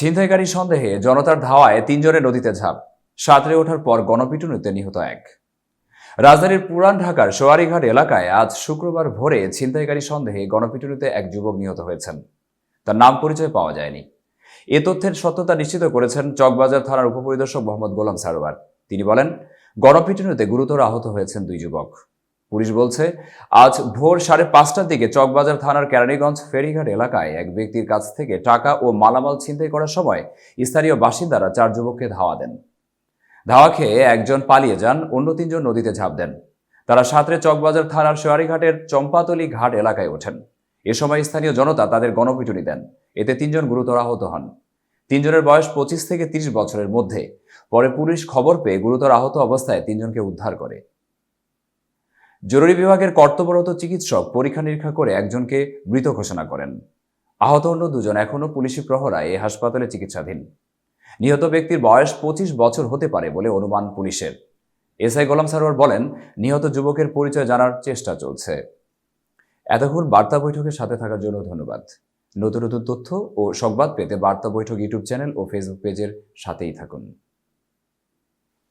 ছিনতাইকারী সন্দেহে জনতার ধাওয়ায় তিনজনের নদীতে ঝাঁপ। সাঁতরে ওঠার পর গণপিটুনিতে নিহত এক। রাজধানীর পুরান ঢাকার সোয়ারিঘাট এলাকায় আজ শুক্রবার ভোরে ছিনতাইকারী সন্দেহে গণপিটুনিতে এক যুবক নিহত হয়েছেন। তার নাম পরিচয় পাওয়া যায়নি। এ তথ্যের সত্যতা নিশ্চিত করেছেন চকবাজার থানার উপপরিদর্শক মোহাম্মদ গোলাম সারোয়ার। তিনি বলেন, গণপিটুনিতে গুরুতর আহত হয়েছেন দুই যুবক। পুলিশ বলছে, আজ ভোর সাড়ে পাঁচটার দিকে চকবাজার থানার কেরানীগঞ্জ ফেরিঘাট এলাকায় এক ব্যক্তির কাছ থেকে টাকা ও মালামাল ছিনতাই করার সময় স্থানীয় বাসিন্দারা চার যুবককে ধাওয়া দেন। ধাওয়া খেয়ে একজন পালিয়ে যান, অন্য তিনজন নদীতে ঝাঁপ দেন। তারা সাঁতরে চকবাজার থানার শেয়ারিঘাটের চম্পাতলি ঘাট এলাকায় ওঠেন। এ সময় স্থানীয় জনতা তাদের গণপিটুনি দেন। এতে তিনজন গুরুতর আহত হন। তিনজনের বয়স পঁচিশ থেকে তিরিশ বছরের মধ্যে। পরে পুলিশ খবর পেয়ে গুরুতর আহত অবস্থায় তিনজনকে উদ্ধার করে। জরুরি বিভাগের কর্তব্যরত চিকিৎসক পরীক্ষা নিরীক্ষা করে একজনকে মৃত ঘোষণা করেন। আহত অন্য দুজন এখনও পুলিশি প্রহরায় এ হাসপাতালে চিকিৎসাধীন। নিহত ব্যক্তির বয়স পঁচিশ বছর হতে পারে বলে অনুমান পুলিশের। এসআই গোলাম সারোয়ার বলেন, নিহত যুবকের পরিচয় জানার চেষ্টা চলছে। এতক্ষণ বার্তা বৈঠকের সাথে থাকার জন্য ধন্যবাদ। নতুন নতুন তথ্য ও সংবাদ পেতে বার্তা বৈঠক ইউটিউব চ্যানেল ও ফেসবুক পেজের সাথেই থাকুন।